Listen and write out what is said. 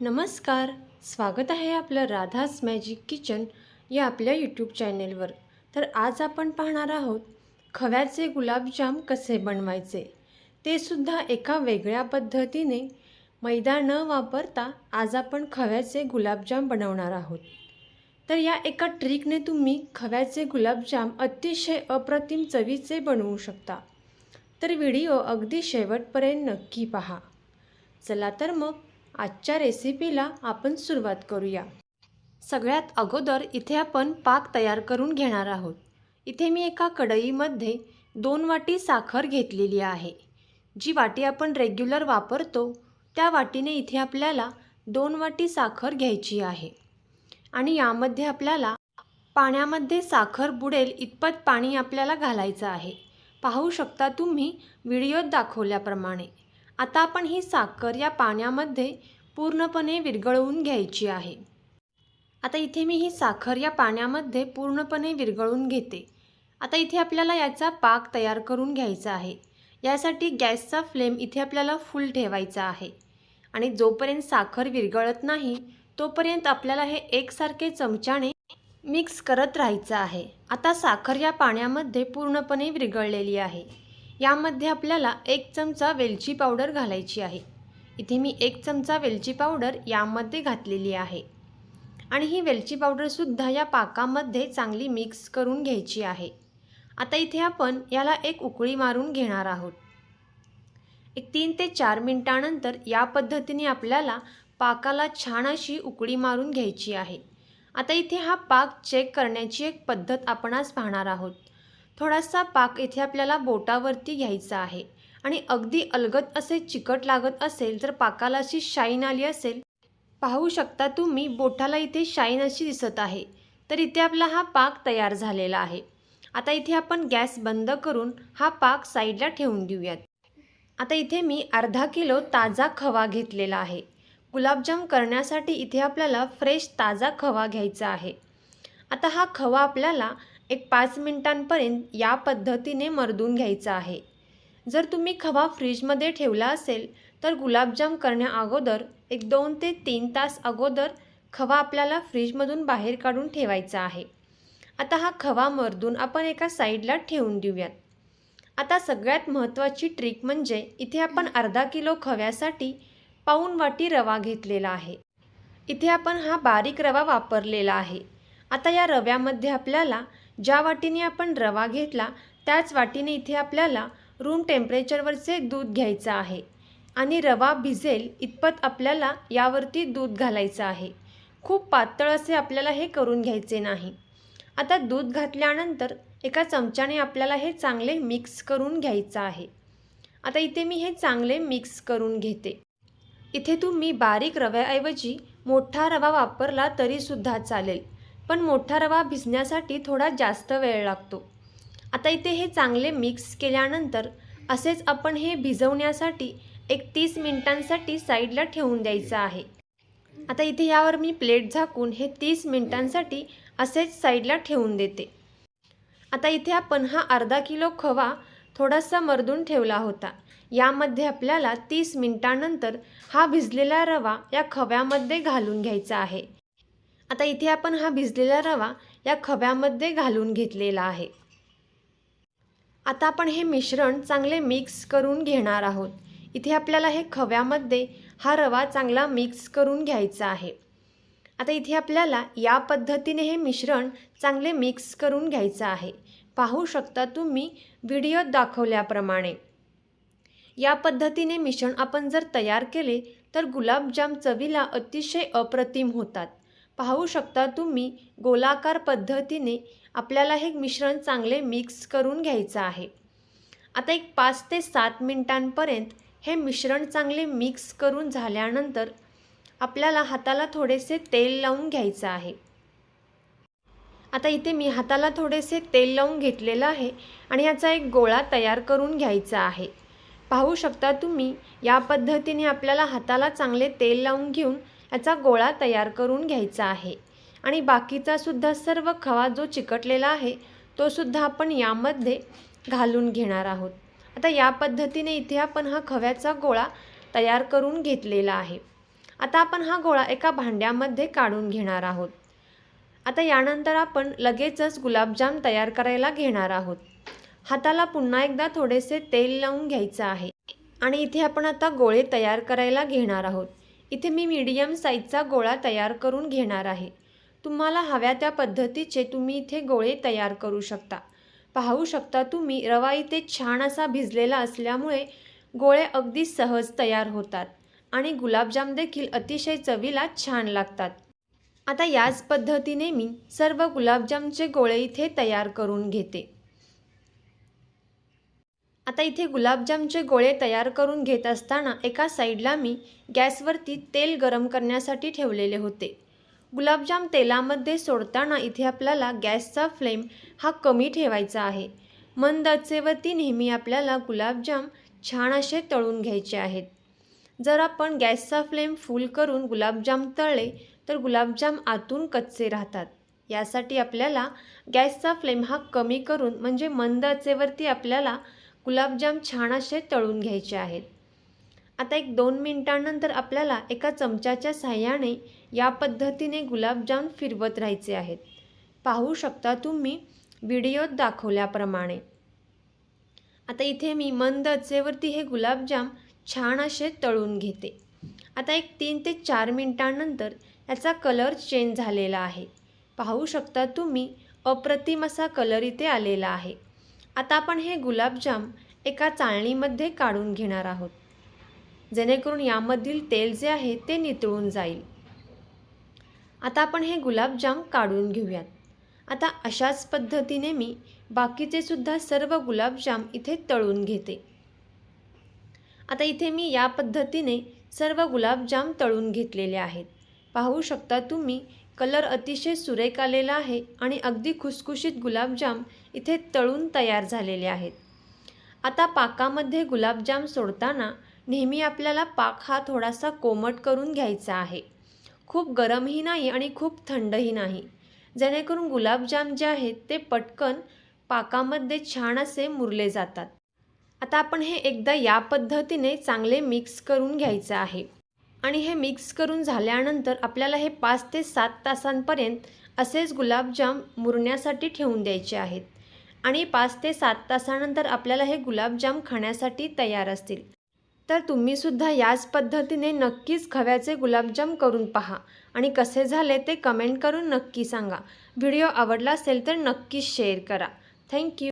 नमस्कार. स्वागत आहे आपलं राधास मॅजिक किचन या आपल्या यूट्यूब चॅनेलवर तर आज आपण पाहणार आहोत खव्याचे गुलाबजाम कसे बनवायचे? ते सुद्धा एका वेगळ्या पद्धतीने मैदा न वापरता आज आपण खव्याचे गुलाबजाम बनवणार आहोत. तर या एका ट्रिकने तुम्ही खव्याचे गुलाबजाम अतिशय अप्रतिम चवीचे बनवू शकता. तर व्हिडिओ अगदी शेवटपर्यंत नक्की पहा. चला तर मग आजच्या रेसिपीला आपण सुरुवात करूया. सगळ्यात अगोदर इथे आपण पाक तयार करून घेणार आहोत. इथे मी एका कढईमध्ये दोन वाटी साखर घेतलेली आहे. जी वाटी आपण रेग्युलर वापरतो त्या वाटीने इथे आपल्याला दोन वाटी साखर घ्यायची आहे. आणि यामध्ये आपल्याला पाण्यामध्ये साखर बुडेल इतपत पाणी आपल्याला घालायचं आहे. पाहू शकता तुम्ही व्हिडिओत दाखवल्याप्रमाणे. आता आपण ही साखर या पाण्यामध्ये पूर्णपणे विरघळवून घ्यायची आहे. आता इथे मी ही साखर या पाण्यामध्ये पूर्णपणे विरघळून घेते. आता इथे आपल्याला याचा पाक तयार करून घ्यायचा आहे. यासाठी गॅसचा फ्लेम इथे आपल्याला फुल ठेवायचा आहे. आणि जोपर्यंत साखर विरघळत नाही तोपर्यंत आपल्याला हे एकसारखे चमच्याने मिक्स करत राहायचं आहे. आता साखर या पाण्यामध्ये पूर्णपणे विरघळलेली आहे. यामध्ये आपल्याला एक चमचा वेलची पावडर घालायची आहे. इथे मी एक चमचा वेलची पावडर यामध्ये घातलेली आहे. आणि ही वेलची पावडरसुद्धा या पाकामध्ये चांगली मिक्स करून घ्यायची आहे. आता इथे आपण याला एक उकळी मारून घेणार आहोत. एक तीन ते चार मिनटानंतर या पद्धतीने आपल्याला पाकाला छान अशी उकळी मारून घ्यायची आहे. आता इथे हा पाक चेक करण्याची एक पद्धत आपण आज पाहणार आहोत. थोडासा पाक इथे आपल्याला बोटावरती घ्यायचा आहे. आणि अगदी अलगत असे चिकट लागत असेल तर पाकाला अशी शाईन आली असेल पाहू शकता तुम्ही बोटाला इथे शाईन अशी दिसत आहे. तर इथे आपला हा पाक तयार झालेला आहे. आता इथे आपण गॅस बंद करून हा पाक साईडला ठेवून देऊयात. आता इथे मी अर्धा किलो ताजा खवा घेतलेला आहे. गुलाबजाम करण्यासाठी इथे आपल्याला फ्रेश ताजा खवा घ्यायचा आहे. आता हा खवा आपल्याला एक पाच मिनिटांपर्यंत या पद्धतीने मर्दून घ्यायचा आहे. जर तुम्ही खवा फ्रीजमध्ये ठेवला असेल तर गुलाबजाम करण्याअगोदर एक दोन ते तीन तास अगोदर खवा आपल्याला फ्रीजमधून बाहेर काढून ठेवायचा आहे. आता हा खवा मर्दून आपण एका साईडला ठेवून देऊयात. आता सगळ्यात महत्त्वाची ट्रिक म्हणजे इथे आपण अर्धा किलो खव्यासाठी पाऊन वाटी रवा घेतलेला आहे. इथे आपण हा बारीक रवा वापरलेला आहे. आता या रव्यामध्ये आपल्याला ज्या वाटीने आपण रवा घेतला त्याच वाटीने इथे आपल्याला रूम टेम्परेचरवरचे दूध घ्यायचं आहे. आणि रवा भिजेल इतपत आपल्याला यावरती दूध घालायचं आहे. खूप पातळ असे आपल्याला हे करून घ्यायचे नाही. आता दूध घातल्यानंतर एका चमच्याने आपल्याला हे चांगले मिक्स करून घ्यायचं आहे. आता इथे मी हे चांगले मिक्स करून घेते. इथे तुम्ही बारीक रव्याऐवजी मोठा रवा वापरला तरीसुद्धा चालेल. पण मोठा रवा भिजण्यासाठी थोडा जास्त वेळ लागतो. आता इथे हे चांगले मिक्स केल्यानंतर असेच आपण हे भिजवण्यासाठी एक तीस मिनिटांसाठी साईडला ठेवून द्यायचं आहे. आता इथे यावर मी प्लेट झाकून हे तीस मिनिटांसाठी असेच साईडला ठेवून देते. आता इथे आपण हा अर्धा किलो खवा थोडासा मर्दून ठेवला होता. यामध्ये आपल्याला तीस मिनिटानंतर हा भिजलेला रवा या खव्यामध्ये घालून घ्यायचा आहे. आता इथे आपण हा भिजलेला रवा या खव्यामध्ये घालून घेतलेला आहे. आता आपण हे मिश्रण चांगले मिक्स करून घेणार आहोत. इथे आपल्याला हे खव्यामध्ये हा रवा चांगला मिक्स करून घ्यायचा आहे. आता इथे आपल्याला या पद्धतीने हे मिश्रण चांगले मिक्स करून घ्यायचं आहे. पाहू शकता तुम्ही व्हिडिओत दाखवल्याप्रमाणे. या पद्धतीने मिश्रण आपण जर तयार केले तर गुलाबजाम चवीला अतिशय अप्रतिम होतात. पाहू शकता तुम्ही गोलाकार पद्धतीने आपल्याला हे मिश्रण चांगले मिक्स करून घ्यायचं आहे. आता एक पाच ते सात मिनिटांपर्यंत हे मिश्रण चांगले मिक्स करून झाल्यानंतर आपल्याला हाताला थोडेसे तेल लावून घ्यायचं आहे. आता इथे मी हाताला थोडेसे तेल लावून घेतलेलं आहे आणि याचा एक गोळा तयार करून घ्यायचा आहे. पाहू शकता तुम्ही या पद्धतीने आपल्याला हाताला चांगले तेल लावून घेऊन याचा गोळा तयार करून घ्यायचा आहे. आणि बाकीचा सुद्धा सर्व खवा जो चिकटलेला आहे तो सुद्धा आपण यामध्ये घालून घेणार आहोत. आता या पद्धतीने इथे आपण हा खव्याचा गोळा तयार करून घेतलेला आहे. आता आपण हा गोळा एका भांड्यामध्ये काढून घेणार आहोत. आता यानंतर आपण लगेचच गुलाबजाम तयार करायला घेणार आहोत. हाताला पुन्हा एकदा थोडेसे तेल लावून घ्यायचं आहे. आणि इथे आपण आता गोळे तयार करायला घेणार आहोत. इथे मी मीडियम साईजचा गोळा तयार करून घेणार आहे. तुम्हाला हव्या त्या पद्धतीचे तुम्ही इथे गोळे तयार करू शकता. पाहू शकता तुम्ही रवा इथे छान असा भिजलेला असल्यामुळे गोळे अगदी सहज तयार होतात आणि गुलाबजाम देखील अतिशय चवीला छान लागतात. आता याच पद्धतीने मी सर्व गुलाबजामचे गोळे इथे तयार करून घेते. आता इथे गुलाबजामचे गोळे तयार करून घेत असताना एका साईडला मी गॅसवरती तेल गरम करण्यासाठी ठेवलेले होते. गुलाबजाम तेलामध्ये सोडताना इथे आपल्याला गॅसचा फ्लेम हा कमी ठेवायचा आहे. मंद अचेवरती नेहमी आपल्याला गुलाबजाम छान असे तळून घ्यायचे आहेत. जर आपण गॅसचा फ्लेम फुल करून गुलाबजाम तळले तर गुलाबजाम आतून कच्चे राहतात. यासाठी आपल्याला गॅसचा फ्लेम हा कमी करून म्हणजे मंद अचेवरती आपल्याला गुलाबजाम छान असे तळून घ्यायचे आहेत. आता एक दोन मिनिटांनंतर आपल्याला एका चमच्याच्या साह्याने या पद्धतीने गुलाबजाम फिरवत राहायचे आहेत. पाहू शकता तुम्ही व्हिडिओत दाखवल्याप्रमाणे. आता इथे मी मंद अचेवरती हे गुलाबजाम छान असे तळून घेते. आता एक तीन ते चार मिनिटांनंतर याचा कलर चेंज झालेला आहे. पाहू शकता तुम्ही अप्रतिम असा कलर इथे आलेला आहे. आता आपण हे गुलाबजाम एका चाळणीमध्ये काढून घेणार आहोत. जेणेकरून यामधील तेल जे आहे ते नितळून जाईल. आता आपण हे गुलाबजाम काढून घेऊयात. आता अशाच पद्धतीने मी बाकीचे सुद्धा सर्व गुलाबजाम इथे तळून घेते. आता इथे मी या पद्धतीने सर्व गुलाबजाम तळून घेतलेले आहेत. पाहू शकता तुम्ही कलर अतिशय सुरेख आलेला आहे आणि अगदी खुसखुशीत गुलाबजाम इथे तळून तयार झालेले आहेत. आता पाकामध्ये गुलाबजाम सोडताना नेहमी आपल्याला पाक हा थोडासा कोमट करून घ्यायचा आहे. खूप गरमही नाही आणि खूप थंडही नाही. जेणेकरून गुलाबजाम जे आहेत ते पटकन पाकामध्ये छान असे मुरले जातात. आता आपण हे एकदा या पद्धतीने चांगले मिक्स करून घ्यायचं आहे. आणि हे मिक्स करून झाल्यानंतर आपल्याला हे पाच ते सात तासांपर्यंत असेच गुलाबजाम मुरण्यासाठी ठेवून द्यायचे आहेत. आणि पाच ते सात तासानंतर आपल्याला हे गुलाबजाम खाण्यासाठी तयार असतील. तर तुम्हीसुद्धा याच पद्धतीने नक्कीच खव्याचे गुलाबजाम करून पहा. आणि कसे झाले ते कमेंट करून नक्की सांगा. व्हिडिओ आवडला असेल तर नक्कीच शेअर करा. थँक्यू